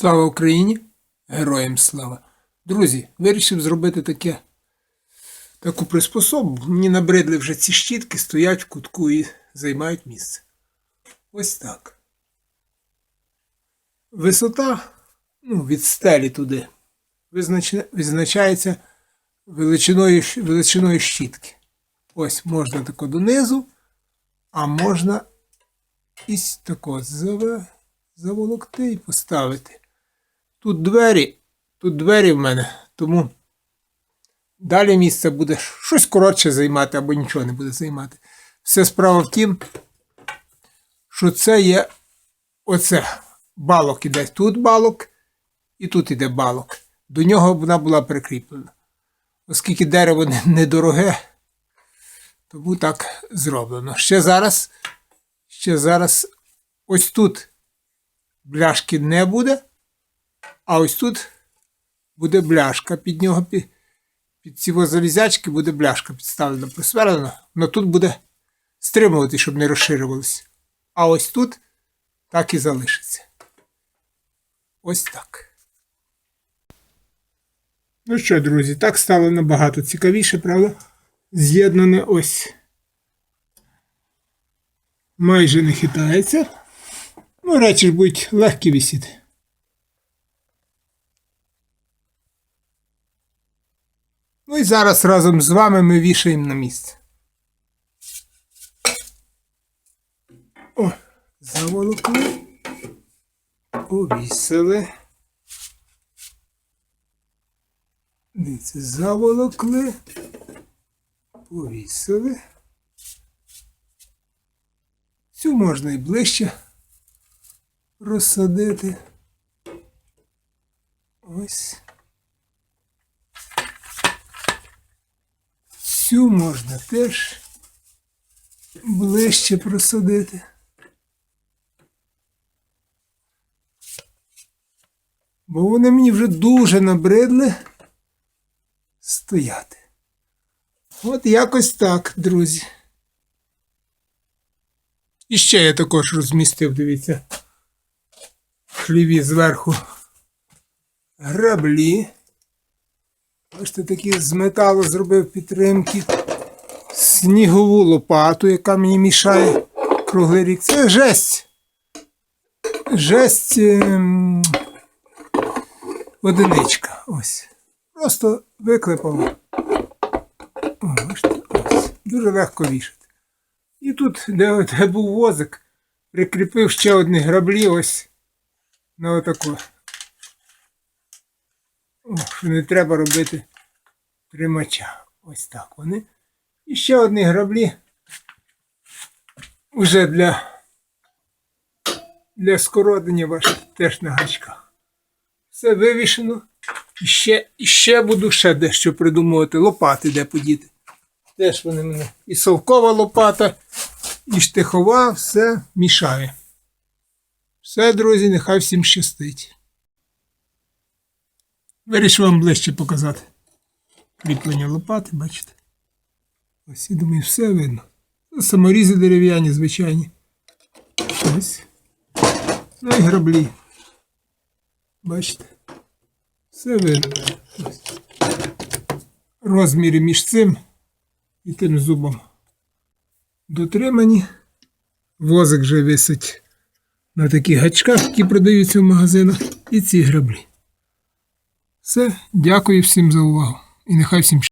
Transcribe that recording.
Слава Україні! Героям слава! Друзі, вирішив зробити таке, таку приспособу. Мені набридли вже ці щітки, стоять в кутку і займають місце. Ось так. Висота ну, від стелі туди відзначається величиною, величиною щітки. Ось можна тако донизу, а можна ось тако заволокти і поставити. Тут двері, тут двері в мене, тому далі місце буде щось коротше займати або нічого не буде займати. Все справа в тім, що це є оце балок іде. Тут балок і тут іде балок. До нього вона була прикріплена. Оскільки дерево недороге, тому так зроблено. Ще зараз, ще зараз ось тут бляшки не буде, а ось тут буде бляшка. Під нього під, під ці залізячки буде бляшка підставлена, присверлена. Воно тут буде стримувати, щоб не розширювалося. А ось тут так і залишиться. Ось так. Ну що, друзі, так стало набагато цікавіше, правда? З'єднане ось. Майже не хитається. Ну, речі ж будуть легкі висіти. Ну і зараз разом з вами ми вішаємо на місце. О, заволокли. Повісили. Дивіться, заволокли. Повісили. Цю можна і ближче розсадити. Ось. Цю можна теж ближче просадити. Бо вони мені вже дуже набридли стояти. От якось так, друзі. І ще я також розмістив, дивіться, в хліві зверху граблі. Бачите, такі з металу зробив підтримки. Снігову лопату, яка мені мішає круглий рік. Це жесть. Жесть ем, одиничка. Ось. Просто ось. Дуже легко вішати. І тут, де, де був возик, прикріпив ще одні граблі ось на отаку. Не треба робити тримача. Ось так вони. І ще одні граблі уже для, для скоротення ваших теж на гачках. Все вивішено. І ще, ще буду ще дещо придумувати. Лопати де подіти. Теж вони мене. І совкова лопата, і штихова, все мішає. Все, друзі, нехай всім щастить. Вирішив вам ближче показати. Кріплення лопати, бачите? Ось і думаю, все видно. Саморізи дерев'яні, звичайні. Ось. Ну і граблі. Бачите? Все видно. Ось. Розміри між цим і тим зубом дотримані. Возик вже висить на таких гачках, які продаються в магазинах, і ці граблі. Все, дякую всім за увагу. І нехай всім